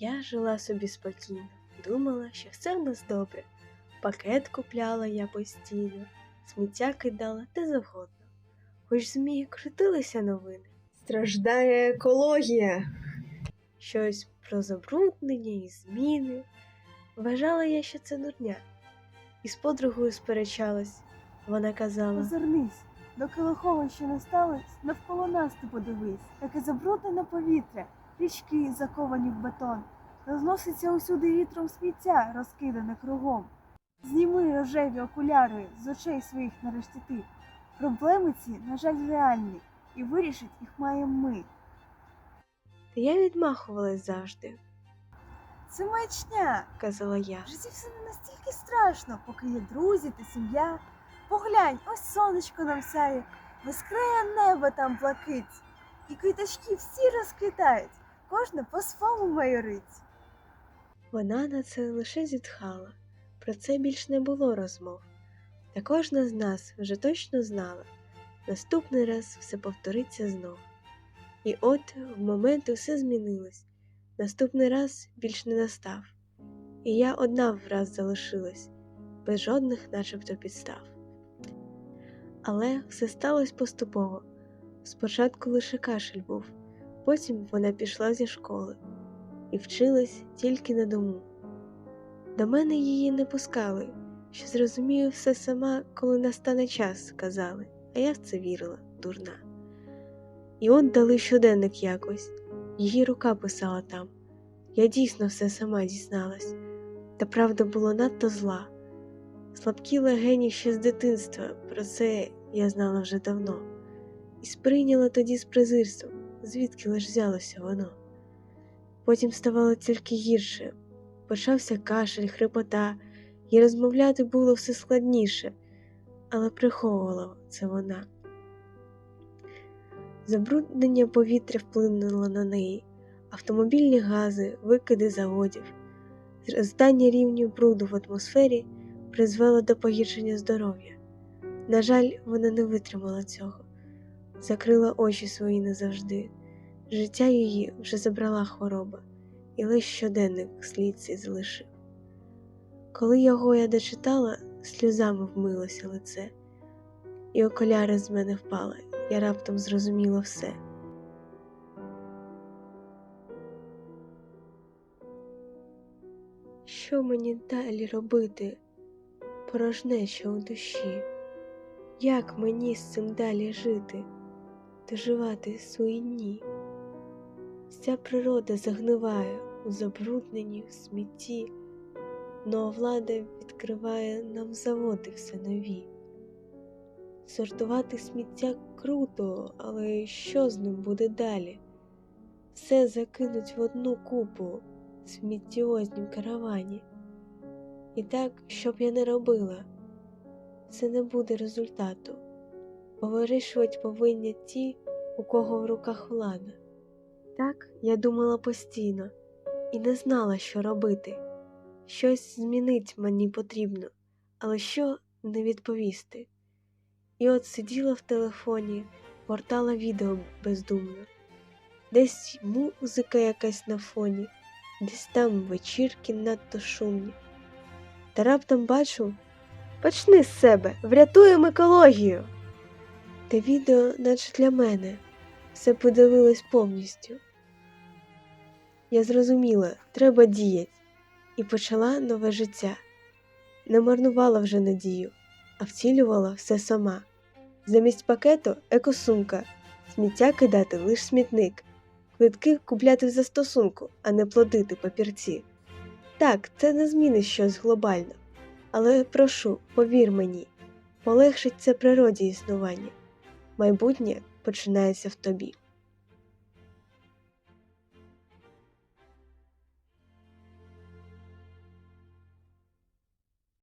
Я жила собі спокійно, думала, що все в нас добре. Пакет купляла я постійно, сміття кидала де завгодно. Хоч змі крутилися новини, Страждає екологія. щось про забруднення і зміни. Вважала я, що це дурня. І з подругою сперечалась. Вона казала, Озирнись, доки лиховище не сталося, навколо нас ти подивись, яке забруднене повітря, річки заковані в бетон, розноситься усюди вітром сміття, розкидане кругом. Зніми рожеві окуляри з очей своїх нарешті ти. Проблеми ці, на жаль, реальні, і вирішить їх маємо ми. та я відмахувалась завжди, Це маячня. казала я. В житті все не настільки страшно, поки є друзі та сім'я. Поглянь, ось сонечко нам сяє, безкрає небо там блакить, і квіточки всі розквітають, кожна по-своєму майорить. Вона на це лише зітхала. Про це більш не було розмов. Та кожна з нас вже точно знала, наступний раз все повториться знов. І от в момент усе змінилось. Наступний раз більш не настав. І я одна враз залишилась, без жодних начебто підстав. Але все сталося поступово. Спочатку лише кашель був, потім вона пішла зі школи і вчилась тільки на дому. До мене її не пускали, що зрозумію все сама, коли настане час, казали, а я в це вірила, дурна. І от дали щоденник якось, її рука писала там. Я дійсно все сама дізналась, та правда було надто зла. Слабкі легені ще з дитинства, про це я знала вже давно, і сприйняла тоді з презирством, звідки лиш взялося воно. Потім ставало тільки гірше. Почався кашель, хрипота, і розмовляти було все складніше, але приховувала це вона. Забруднення повітря вплинуло на неї, автомобільні гази, викиди заводів, зростання рівню бруду в атмосфері призвело до погіршення здоров'я. На жаль, вона не витримала цього, закрила очі свої назавжди. Життя її вже забрала хвороба, і лиш щоденник слід цей залишив. Коли його я дочитала, сльозами вмилося лице, і окуляри з мене впали, я раптом зрозуміла все. Що мені далі робити? Порожнеча у душі. Як мені з цим далі жити, доживати свої дні? Вся природа загниває у забрудненні, в смітті, но влада відкриває нам заводи все нові. Сортувати сміття круто, але що з ним буде далі? Все закинуть в одну купу в сміттєознім каравані. І так, що б я не робила, це не буде результату, вирішувати повинні ті, у кого в руках влада. Так я думала постійно і не знала, що робити. Щось змінить мені потрібно, але що не відповісти. І от сиділа в телефоні, гортала відео бездумно. Десь музика якась на фоні, десь там вечірки надто шумні. Та раптом бачу почни з себе, врятуємо екологію. Те відео, наче для мене, все подивилось повністю. Я зрозуміла, треба діяти, і почала нове життя. Не марнувала вже надію, а втілювала все сама. Замість пакету екосумка, сміття кидати лиш смітник, квитки купляти в застосунку, а не плодити папірці. Так, це не змінить щось глобально, але прошу, повір мені, полегшить це природі існування. Майбутнє починається в тобі.